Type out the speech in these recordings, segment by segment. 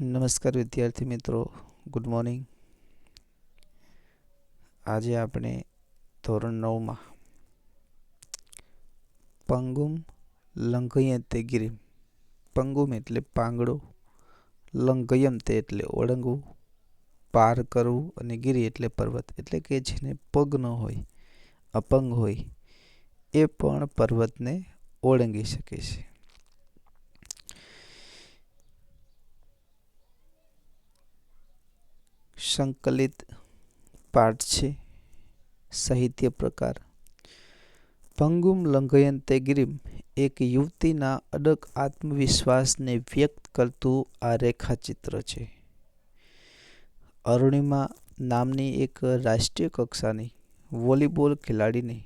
નમસ્કાર વિદ્યાર્થી મિત્રો. ગુડ મોર્નિંગ આજે આપણે ધોરણ નવમાં પંગુમ લંઘયમ તે ગિરિમ. પંગુમ એટલે પાંગડો. લંઘયમ તે એટલે ઓળંગવું. પાર કરવું અને ગિરી એટલે પર્વત. એટલે કે જેને પગ ન હોય, અપંગ હોય, એ પણ પર્વતને ઓળંગી શકે છે. સંકલિત પાઠ છે. સાહિત્ય પ્રકાર. પંગુમ લંઘયંતે ગિરિમ એક યુવતીના અડગ આત્મવિશ્વાસને વ્યક્ત કરતું આ રેખાચિત્ર છે. અરુણિમા નામની એક રાષ્ટ્રીય કક્ષાની વોલીબોલ ખેલાડીને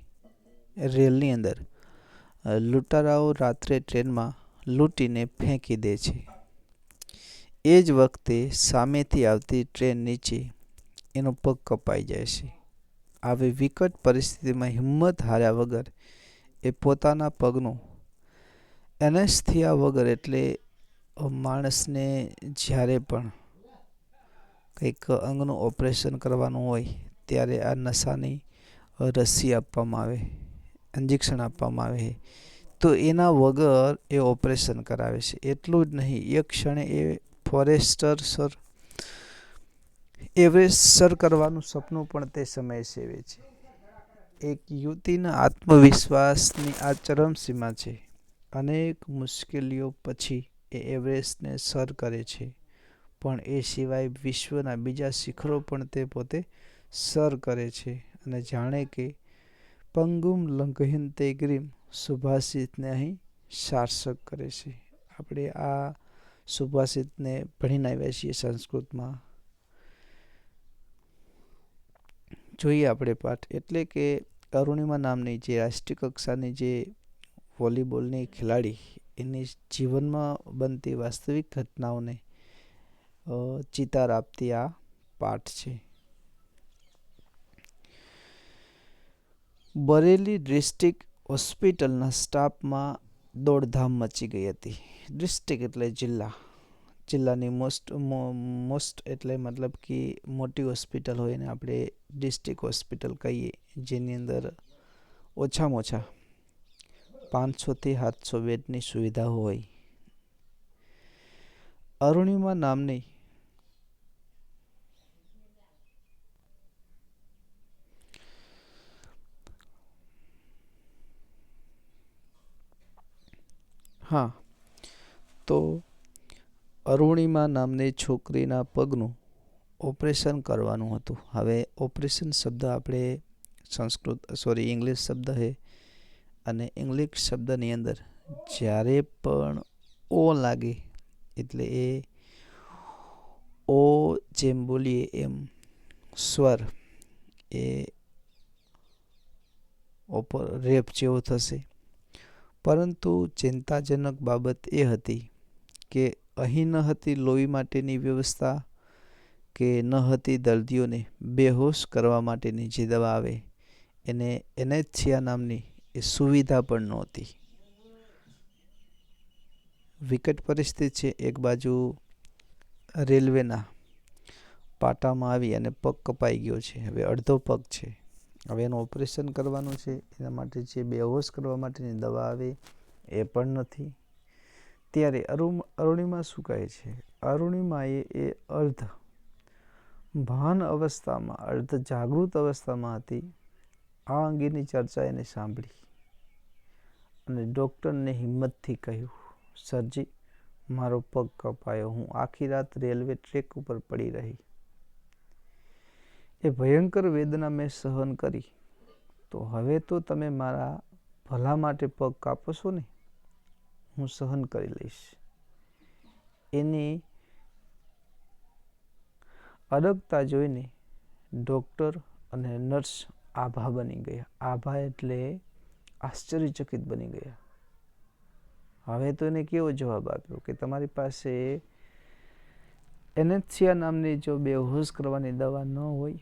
રેલની અંદર લૂંટારાઓ રાત્રે ટ્રેનમાં લૂંટીને ફેંકી દે છે. એ જ વખતે સામેથી આવતી ટ્રેન નીચે એનો પગ કપાઈ જાય છે. આવી વિકટ પરિસ્થિતિમાં હિંમત હાર્યા વગર એ પોતાના પગનું એનેસ્થિયા વગર એટલે માણસને જ્યારે પણ કંઈક અંગનું ઓપરેશન કરવાનું હોય ત્યારે આ નશાની રસી આપવામાં આવે, ઇન્જેક્શન આપવામાં આવે તો એના વગર એ ઓપરેશન કરાવે છે. એટલું જ નહીં, એક ક્ષણે એ ફોરેસ્ટર, સર. એવરેસ્ટ સર કરવાનું સપનું પણ તે સમયે સેવે છે. એક યુવતીના આત્મવિશ્વાસની આ ચરમસીમા છે. અનેક મુશ્કેલીઓ પછી એ એવરેસ્ટને સર કરે છે. પણ એ સિવાય વિશ્વના બીજા શિખરો પણ તે પોતે સર કરે છે અને જાણે કે પંગુમ લંઘહીન તે ગ્રીમ સુભાષિતને અહીં સાર્થક કરે છે. આપણે આ સુભાષિતને ભણીને આવ્યા છીએ સંસ્કૃતમાં. જોઈએ આપણે પાઠ. એટલે કે અરુણિમા નામની જે રાષ્ટ્રીય કક્ષાની જે વોલીબોલની ખેલાડી, એની જીવનમાં બનતી વાસ્તવિક ઘટનાઓને ચિતાર આપતી આ પાઠ છે. બરેલી ડિસ્ટ્રિક્ટ હોસ્પિટલના સ્ટાફમાં દોડધામ મચી ગઈ હતી. ડિસ્ટ્રિક્ટ એટલે જિલ્લા. જિલ્લાની મોસ્ટ મોસ્ટ એટલે મતલબ કે મોટી હોસ્પિટલ હોય ને આપણે ડિસ્ટ્રિક્ટ હોસ્પિટલ કહીએ, જેની અંદર ઓછામાં ઓછા પાંચસોથી સાતસો બેડની સુવિધા હોય. અરુણિમા નામની હા. તો અરુણિમા નામની છોકરીના પગનું ઓપરેશન કરવાનું હતું. હવે ઓપરેશન શબ્દ આપણે સંસ્કૃત સોરી ઇંગ્લિશ શબ્દ છે અને ઇંગ્લિશ શબ્દની અંદર જ્યારે પણ ઓ લાગે, એટલે એ ઓ જેમ બોલીએ એમ સ્વર એ ઓપર રેપ જેવો થશે. પરંતુ ચિંતાજનક બાબત એ હતી કે અહીં ન હતી લોહી માટેની વ્યવસ્થા કે ન હતી દર્દીઓને બેહોશ કરવા માટેની જે દવા આવે, એને એનેથિયા નામની એ સુવિધા પણ નહોતી. વિકટ પરિસ્થિતિ છે એક બાજુ રેલવેના પાટામાં આવી અને પગ કપાઈ ગયો છે. હવે અડધો પગ છે. હવે એનું ઓપરેશન કરવાનું છે, એના માટે જે બેહોશ કરવા માટેની દવા આવે એ પણ નથી. ત્યારે અરુણ અરુણિમા શું કહે છે? અરુણિમાએ એ અર્ધ ભાન અવસ્થામાં, અર્ધ જાગૃત અવસ્થામાં હતી. આ અંગેની ચર્ચા એને સાંભળી અને ડૉક્ટરને હિંમતથી કહ્યું, સરજી, મારો પગ કપાયો. હું આખી રાત રેલવે ટ્રેક ઉપર પડી રહી. એ ભયંકર વેદના મેં સહન કરી. તો હવે તો તમે મારા ભલા માટે પગ કાપશો ને? હું સહન કરી લઈશ. એની અડગતા જોઈને ડૉક્ટર અને નર્સ આભા બની ગયા. આભા એટલે આશ્ચર્યચકિત બની ગયા. હવે તો એને કેવો જવાબ આપ્યો કે તમારી પાસે એનેથિયા નામની જો બેહોશ કરવાની દવા ન હોય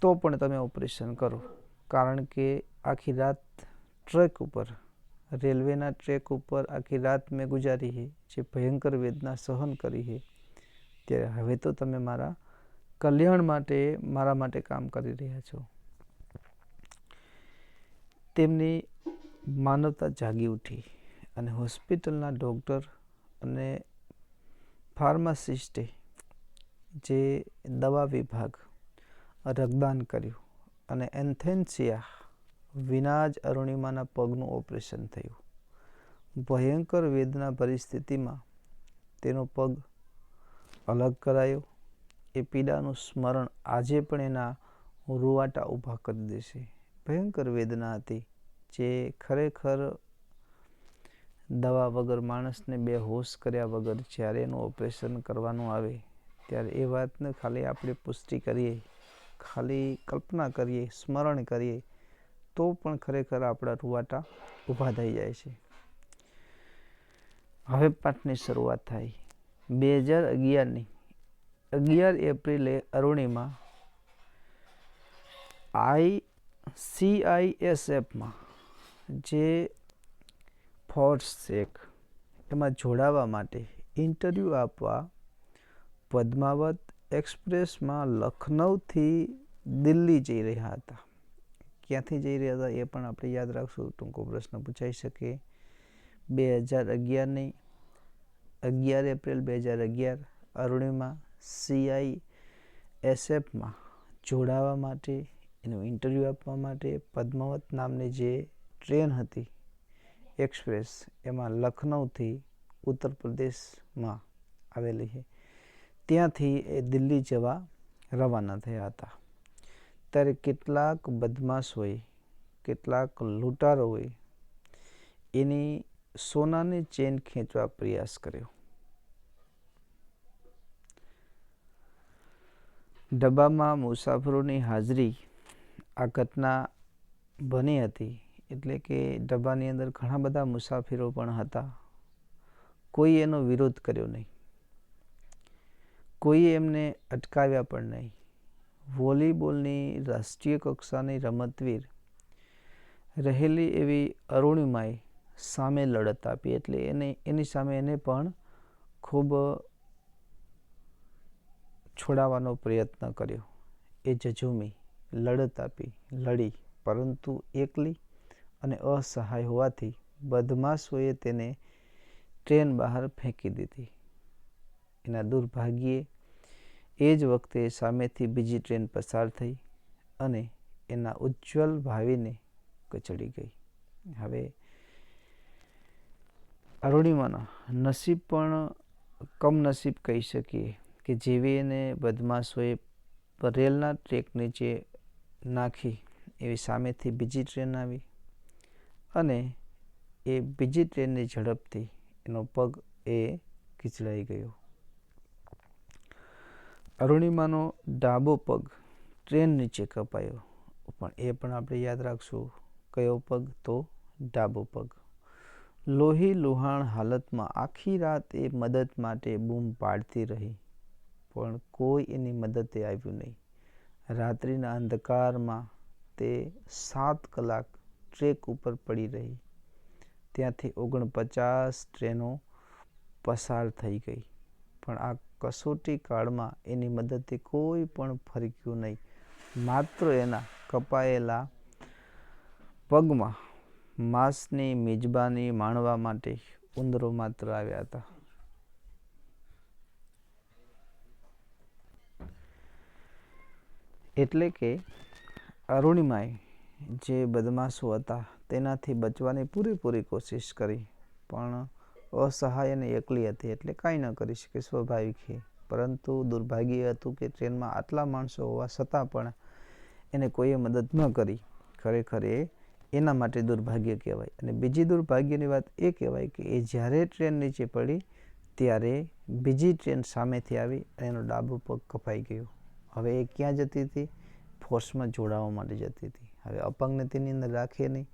તો પણ તમે ઓપરેશન કરો. કારણ કે આખી રાત ટ્રેક ઉપર, રેલવેના ટ્રેક ઉપર આખી રાત મેં ગુજારી છે, જે ભયંકર વેદના સહન કરી છે. ત્યારે હવે તો તમે મારા કલ્યાણ માટે, મારા માટે કામ કરી રહ્યા છો. તેમની માનવતા જાગી ઉઠી અને હોસ્પિટલના ડૉક્ટર અને ફાર્માસિસ્ટે જે દવા વિભાગ રક્તદાન કર્યું અને એન્થેન્સિયા વિના જ અરુણિમાના પગનું ઓપરેશન થયું. ભયંકર વેદના પરિસ્થિતિમાં તેનો પગ અલગ કરાયો. એ પીડાનું સ્મરણ આજે પણ એના રૂવાટા ઊભા કરી દેશે. ભયંકર વેદના હતી જે ખરેખર દવા વગર માણસને બે હોશ કર્યા વગર જ્યારે એનું ઓપરેશન કરવાનું આવે, ત્યારે એ વાતને ખાલી આપણે પુષ્ટિ કરીએ. ખાલી કલ્પના કરીએ, સ્મરણ કરીએ, તો પણ ખરેખર આપણા રૂવાટા ઊભા થઈ જાય છે. હવે પાઠની શરૂઆત થાય. બે હજાર અગિયારની, અગિયાર એપ્રિલે અરુણિમા આઈ સીઆઈએસએફમાં જે ફોર્સ એક એમાં જોડાવા માટે ઇન્ટરવ્યૂ આપવા, પદ્માવત એક્સપ્રેસમાં લખનૌથી દિલ્હી જઈ રહ્યા હતા. ક્યાંથી જઈ રહ્યા હતા એ પણ આપણે યાદ રાખશું. ટૂંકો પ્રશ્ન પૂછાઈ શકે. બે હજાર અગિયારની, અગિયાર એપ્રિલ બે હજાર અગિયાર, અરુણિમા સીઆઈ એસએફમાં જોડાવા માટે, એનું ઇન્ટરવ્યૂ આપવા માટે પદ્માવત નામની જે ટ્રેન હતી, એક્સપ્રેસ, એમાં લખનૌથી ઉત્તર પ્રદેશમાં આવેલી છે. ત્યાંથી એ દિલ્હી જવા રવાના થયા હતા. ત્યારે કેટલાક બદમાશ હોય, કેટલાક લૂંટારો હોય, એની સોનાની ચેન ખેંચવા પ્રયાસ કર્યો. ડબ્બામાં મુસાફરોની હાજરી આ ઘટના બની હતી એટલે કે ડબ્બાની અંદર ઘણા બધા મુસાફરો પણ હતા. કોઈ એનો વિરોધ કર્યો નહીં. કોઈએ એમને અટકાવ્યા પણ નહીં. વોલીબોલની રાષ્ટ્રીય કક્ષાની રમતવીર રહેલી એવી અરુણિમાએ સામે લડત આપી એટલે એને, એની સામે એને પણ ખૂબ છોડાવવાનો પ્રયત્ન કર્યો. એ જજુમી, લડત આપી, લડી, પરંતુ એકલી અને અસહાય હોવાથી બદમાશોએ તેને ટ્રેન બહાર ફેંકી દીધી. એના દુર્ભાગ્યે એ જ વખતે સામેથી બીજી ટ્રેન પસાર થઈ અને એના ઉજ્જવલ ભાવિને કચડી ગઈ. હવે અરુણિમાના નસીબ પણ કમનસીબ કહી શકીએ કે જેવી એને બદમાશોએ રેલના ટ્રેક નીચે નાખી એવી સામેથી બીજી ટ્રેન આવી અને એ બીજી ટ્રેનની ઝડપથી એનો પગ એ ખીચડાઈ ગયો. અરુણિમાનો ડાબો પગ ટ્રેન નીચે કપાયો. પણ એ પણ આપણે યાદ રાખશું. કયો પગ? તો ડાબો પગ. લોહી લુહાણ હાલતમાં આખી રાત એ મદદ માટે બૂમ પાડતી રહી. પણ કોઈ એની મદદે આવ્યું નહીં. રાત્રિના અંધકારમાં તે સાત કલાક ટ્રેક ઉપર પડી રહી. ત્યાંથી ઓગણપચાસ ટ્રેનો પસાર થઈ ગઈ. પણ આ કસોટી કાળમાં એની મદદથી કોઈ પણ ફરક્યું નહીં. માત્ર એના કપાયેલા પગમાં માંસની મિજબાની માણવા માટે ઉંદરો માત્ર આવ્યા હતા. એટલે કે અરુણિમાએ જે બદમાશો હતા તેનાથી બચવાની પૂરેપૂરી કોશિશ કરી, પણ અસહાય અને એકલી હતી એટલે કાંઈ ન કરી શકે સ્વાભાવિક છે. પરંતુ દુર્ભાગ્ય હતું કે ટ્રેનમાં આટલા માણસો હોવા છતાં પણ એને કોઈએ મદદ ન કરી. ખરેખર એ એના માટે દુર્ભાગ્ય કહેવાય. અને બીજી દુર્ભાગ્યની વાત એ કહેવાય કે એ જ્યારે ટ્રેન નીચે પડી ત્યારે બીજી ટ્રેન સામેથી આવી અને એનો ડાબો પગ કપાઈ ગયો. હવે એ ક્યાં જતી હતી? ફોર્સમાં જોડાવા માટે જતી હતી. હવે અપંગને તેની અંદર રાખે નહીં.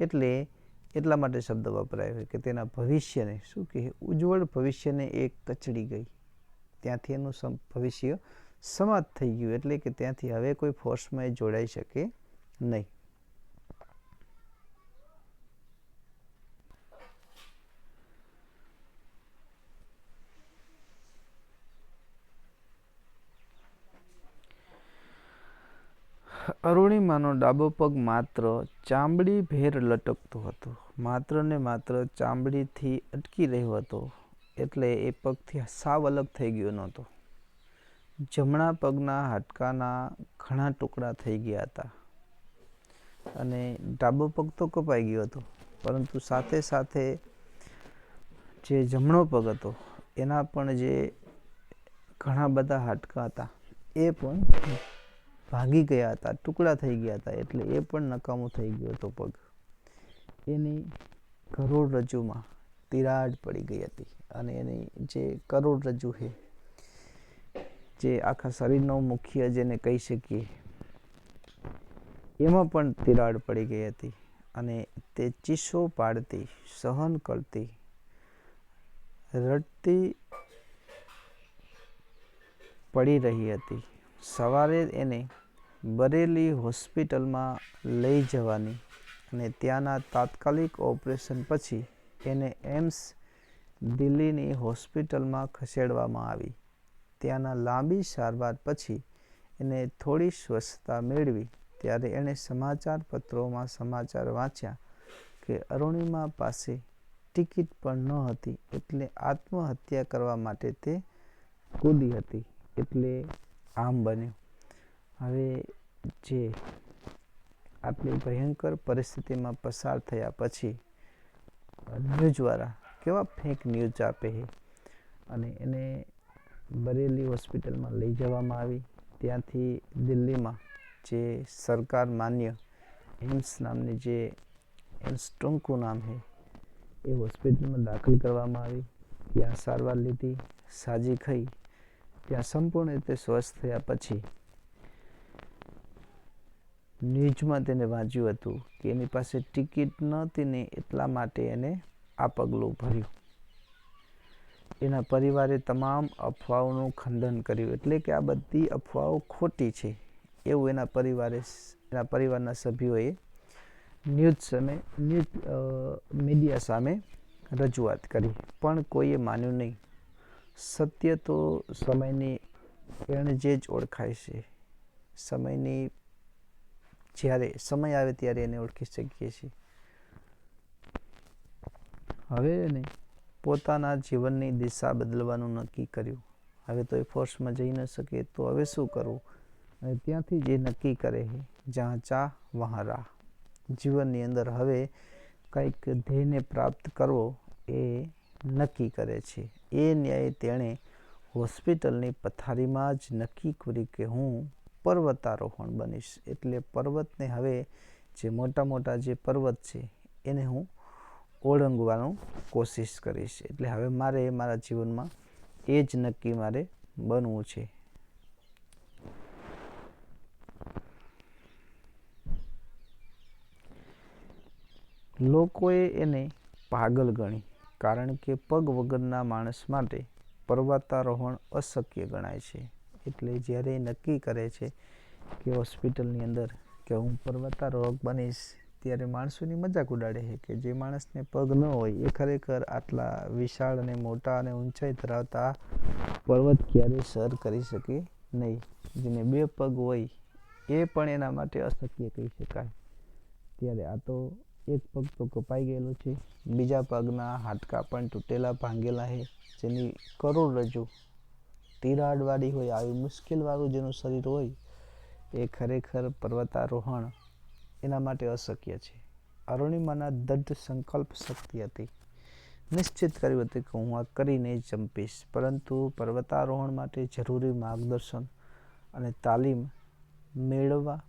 એટલે એટલા માટે શબ્દ વપરાયો કે તેના ભવિષ્યને, શું કહે, ઉજ્જવળ ભવિષ્યને એ કચડી ગઈ. ત્યાંથી એનું ભવિષ્ય સમાપ્ત થઈ ગયું, એટલે કે ત્યાંથી હવે કોઈ ફોર્સમાં એ જોડાઈ શકે નહીં. અરુણિમાનો ડાબો પગ માત્ર ચામડી ભેર લટકતો હતો. માત્ર ને માત્ર ચામડીથી અટકી રહ્યો હતો એટલે એ પગથી સાવ અલગ થઈ ગયો નહોતો. જમણા પગના હાડકાના ઘણા ટુકડા થઈ ગયા હતા અને ડાબો પગ તો કપાઈ ગયો હતો, પરંતુ સાથે સાથે જે જમણો પગ હતો, એના પણ જે ઘણા બધા હાડકા હતા, એ પણ ભાગી ગયા હતા, ટુકડા થઈ ગયા હતા, એટલે એ પણ નકામો થઈ ગયો હતો પગ. એની કરોડરજ્જુમાં તિરાડ પડી ગઈ હતી અને એની જે કરોડરજ્જુ છે, જે આખા શરીરનો મુખ્ય જેને કહી શકીએ, એમાં પણ તિરાડ પડી ગઈ હતી અને તે ચીસો પાડતી, સહન કરતી, રડતી પડી રહી હતી. સવારે એને બરેલી હોસ્પિટલમાં લઈ જવાની અને ત્યાંના તાત્કાલિક ઓપરેશન પછી એને એમ્સ દિલ્હીની હોસ્પિટલમાં ખસેડવામાં આવી. ત્યાંના લાંબી સારવાર પછી એને થોડી સ્વસ્થતા મેળવી. ત્યારે એણે સમાચાર પત્રોમાં સમાચાર વાંચ્યા કે અરુણિમા પાસે ટિકિટ પણ ન હતી એટલે આત્મહત્યા કરવા માટે તે કૂદી હતી. એટલે આમ બન્યું. હવે જે આટલી ભયંકર પરિસ્થિતિમાં પસાર થયા પછી ન્યૂઝવાળા કેવા ફેક ન્યૂઝ આપે છે? અને એને બરેલી હોસ્પિટલમાં લઈ જવામાં આવી. ત્યાંથી દિલ્હીમાં જે સરકાર માન્ય એમ્સ નામની જે એમ્સ નામ છે, એ હોસ્પિટલમાં દાખલ કરવામાં આવી. ત્યાં સારવાર લીધી, સાજી ખાઈ ત્યાં સંપૂર્ણ રીતે સ્વસ્થ થયા પછી ન્યૂઝમાં તેને વાંચ્યું હતું કે એની પાસે ટિકિટ નહોતી ને એટલા માટે એને આ પગલું ભર્યું. એના પરિવારે તમામ અફવાઓનું ખંડન કર્યું, એટલે કે આ બધી અફવાઓ ખોટી છે. એવું એના પરિવારે એના પરિવારના સભ્યોએ ન્યૂઝ સામે, ન્યૂઝ મીડિયા સામે રજૂઆત કરી, પણ કોઈએ માન્યું નહીં. સત્ય તો સમયની જે જ ઓળખાય છે. સમયની જ્યારે સમય આવે ત્યારે એને ઓળખી શકીએ છીએ. હવે એને પોતાના જીવનની દિશા બદલવાનું નક્કી કર્યું. હવે તો એ ફોર્સમાં જઈ ન શકે તો હવે શું કરવું? અને ત્યાંથી જે નક્કી કરે જ્યાં ચા વહાં રાહ. જીવનની અંદર હવે કંઈક ધ્યેયને પ્રાપ્ત કરવો એ નક્કી કરે છે. એ ન્યાય તેણે હોસ્પિટલની પથારીમાં જ નક્કી કરી કે હું પર્વતારોહણ બનીશ. એટલે પર્વતને હવે જે મોટા મોટા જે પર્વત છે, એને હું ઓળંગવાનું કોશિશ કરીશ. એટલે હવે મારે મારા જીવનમાં એ જ નક્કી મારે બનવું છે. લોકોએ એને પાગલ ગણી. કારણ કે પગ વગરના માણસ માટે પર્વતારોહણ અશક્ય ગણાય છે. એટલે જ્યારે એ નક્કી કરે છે કે હોસ્પિટલની અંદર કે હું પર્વતારોહક બનીશ, ત્યારે માણસોની મજાક ઉડાડે છે કે જે માણસને પગ ન હોય એ ખરેખર આટલા વિશાળ અને મોટા અને ઊંચાઈ ધરાવતા પર્વત ક્યારેય સર કરી શકે નહીં. જેને બે પગ હોય એ પણ એના માટે અશક્ય કહી શકાય. ત્યારે આ તો એક પગ તો કપાઈ ગયેલો છે. બીજા પગના હાડકાં પણ તૂટેલા ભાંગેલા છે. જેની કરોડરજ્જુ તિરાડવાળી હોય, આવી મુશ્કેલવાળું જેનું શરીર હોય, એ ખરેખર પર્વતારોહણ એના માટે અશક્ય છે. અરુણિમાના દઢ સંકલ્પ શક્તિ હતી. નિશ્ચિત કર્યું હતું કે હું આ કરીને જંપીશ. પરંતુ પર્વતારોહણ માટે જરૂરી માર્ગદર્શન અને તાલીમ મેળવવા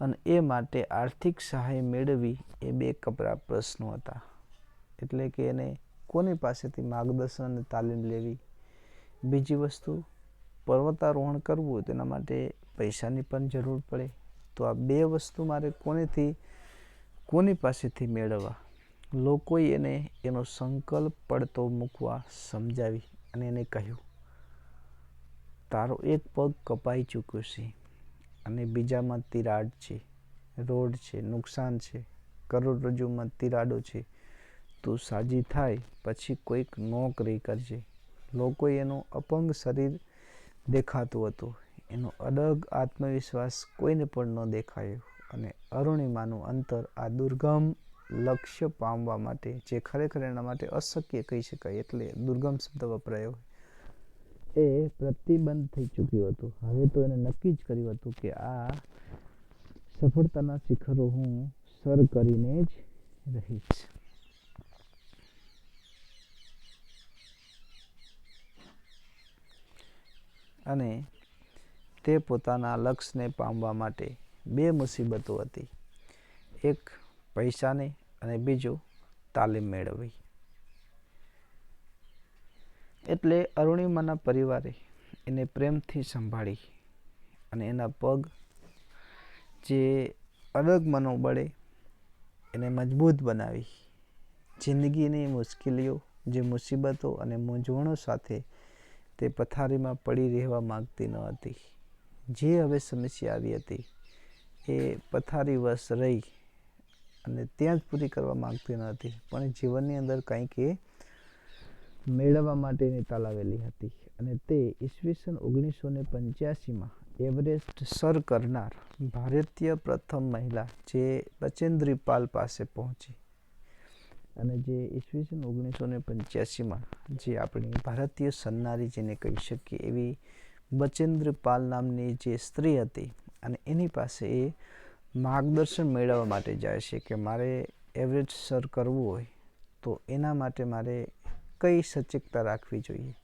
અને એ માટે આર્થિક સહાય મેળવવી એ બે કપરા પ્રશ્નો હતા. એટલે કે એને કોની પાસેથી માર્ગદર્શન અને તાલીમ લેવી? બીજી વસ્તુ, પર્વતારોહણ કરવું તેના માટે પૈસાની પણ જરૂર પડે. તો આ બે વસ્તુ મારે કોનેથી, કોની પાસેથી મેળવવા? લોકોએ એને એનો સંકલ્પ પડતો મૂકવા સમજાવી અને એને કહ્યું, તારો એક પગ કપાઈ ચૂક્યો છે. અને બીજામાં તિરાડ છે, રોડ છે, નુકસાન છે કરોડરજ્જુમાં તિરાડો છે, તું સાજી થાય, પછી કોઈક નોકરી કરજે. લોકો એનું અપંગ શરીર દેખાતું હતું. એનો અડગ આત્મવિશ્વાસ કોઈને પણ ન દેખાયો. અને અરુણિમાનું અંતર આ દુર્ગમ લક્ષ્ય પામવા માટે, જે ખરેખર એના માટે અશક્ય કહી શકાય, એટલે દુર્ગમ શબ્દ વપરાયો. એ પ્રતિબંધ થઈ ચૂક્યું હતું. હવે તો એને નક્કી જ કર્યું હતું કે આ સફળતાના શિખરો હું સર કરીને જ રહીશ. અને તે પોતાના લક્ષ્યને પામવા માટે બે મુસીબતો હતી. એક પૈસાની અને બીજું તાલીમ મેળવવી. એટલે અરુણિમાના પરિવારે એને પ્રેમથી સંભાળી અને એના પગ જે અલગ મનોબળે એને મજબૂત બનાવી. જિંદગીની મુશ્કેલીઓ, જે મુસીબતો અને મૂંઝવણો સાથે તે પથારીમાં પડી રહેવા માગતી ન હતી. જે હવે સમસ્યા આવી હતી એ પથારી વશ રહી અને ત્યાં જ પૂરી કરવા માગતી ન હતી. પણ જીવનની અંદર કંઈક એ મેળવવા માટેની તલાવેલી હતી અને તે ઈસવીસન ઓગણીસો ને પંચ્યાસીમાં એવરેસ્ટ સર કરનાર ભારતીય પ્રથમ મહિલા જે બચેન્દ્રી પાલ પાસે પહોંચી. અને જે ઈસવીસન ઓગણીસો ને પંચ્યાસીમાં જે આપણી ભારતીય સન્નારી જેને કહી શકીએ એવી બચેન્દ્ર પાલ નામની જે સ્ત્રી હતી અને એની પાસે એ માર્ગદર્શન મેળવવા માટે જાય છે કે મારે એવરેજ સર કરવું હોય તો એના માટે મારે કઈ સચેતતા રાખવી જોઈએ?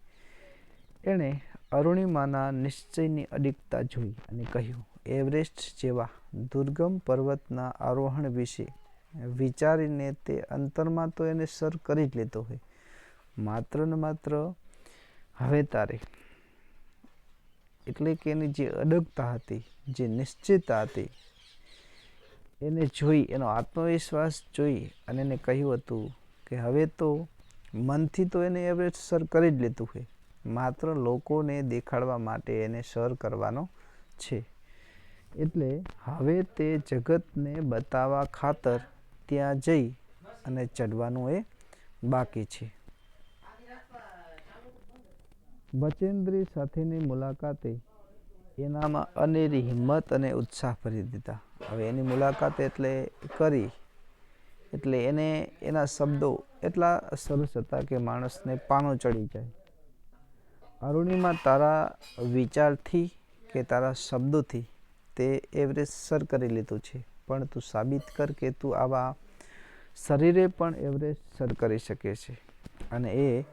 એણે અરુણિમાના નિશ્ચયની અડિગતા જોઈ અને કહ્યું, એવરેસ્ટ જેવા દુર્ગમ પર્વતના આરોહણ વિશે વિચારીને તે અંતરમાં તો એને સર કરી જ લેતો હોય. માત્ર ને માત્ર હવે તારે. એટલે કે એની જે અડગતા હતી, જે નિશ્ચિતતા હતી, એને જોઈ, એનો આત્મવિશ્વાસ જોઈ અને એને કહ્યું હતું કે હવે તો મનથી તો એને એવરેજ સર કરી જ લેતું હોય. માત્ર લોકોને દેખાડવા માટે એને સર કરવાનો છે. એટલે હવે તે જગતને બતાવવા ખાતર ત્યાં જઈ અને ચડવાનું એ બાકી છે. બચેન્દ્રી સાથેની મુલાકાતે એનામાં અનેરી હિંમત અને ઉત્સાહ ભરી દીધા. હવે એની મુલાકાત એટલે કરી એટલે એને એના શબ્દો એટલા સરસ હતા કે માણસને પાનો ચડી જાય. અરુણિમા તારા વિચારથી કે તારા શબ્દોથી તે એવરેસ્ટ સર કરી લીધું છે. પણ તું સાબિત કર કે તું આવા શરીરે પણ એવરેસ્ટ સર કરી શકે છે. અને એ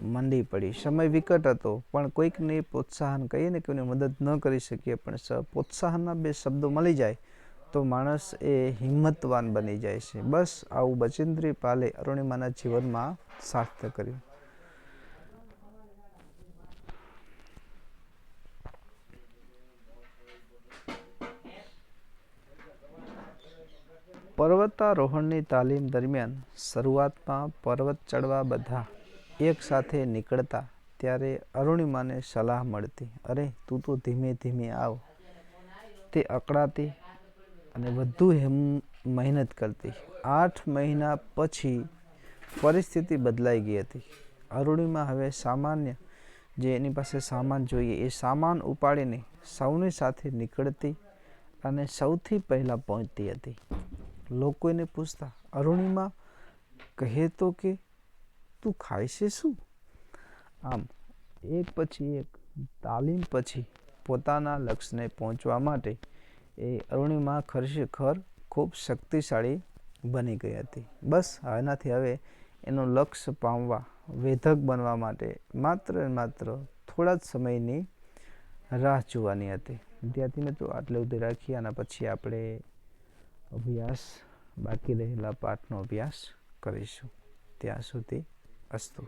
મંડી પડી. સમય વિકટ હતો, પણ કોઈકને પ્રોત્સાહન કહીએ ને કોઈને મદદ ન કરી શકીએ, પણ પ્રોત્સાહનના બે શબ્દો મળી જાય તો માણસ એ હિંમતવાન બની જાય છે. બસ આવું બચેન્દ્રી પાલે અરુણિમાના જીવનમાં સાર્થક કર્યું. પર્વતારોહણની તાલીમ દરમિયાન શરૂઆતમાં પર્વત ચડવા બધા એક સાથે નીકળતા ત્યારે અરુણિમાને સલાહ મળતી, અરે, તું તો ધીમે ધીમે આવ. તે અકળાતી અને વધુ હેમ, મહેનત કરતી. આઠ મહિના પછી પરિસ્થિતિ બદલાઈ ગઈ હતી. અરુણિમા હવે સામાન્ય, જે એની પાસે સામાન જોઈએ, એ સામાન ઉપાડીને સૌની સાથે નીકળતી અને સૌથી પહેલાં પહોંચતી હતી. લોકો એને પૂછતા, અરુણિમા, કહે તો કે તું ખાય છે શું? આમ, એક પછી એક તાલીમ પછી પોતાના લક્ષ્યને પહોંચવા માટે એ અરુણિમા ખરેખર ખૂબ શક્તિશાળી બની ગઈ હતી. બસ આનાથી હવે એનું લક્ષ્ય પામવા, વેધક બનવા માટે માત્ર માત્ર થોડા જ સમયની રાહ જોવાની હતી. વિદ્યાર્થી મિત્રો, આટલે ઉધી રાખીએ આના પછી આપણે અભ્યાસ, બાકી રહેલા પાઠનો અભ્યાસ કરીશું. ત્યાં સુધી અસ્તુ.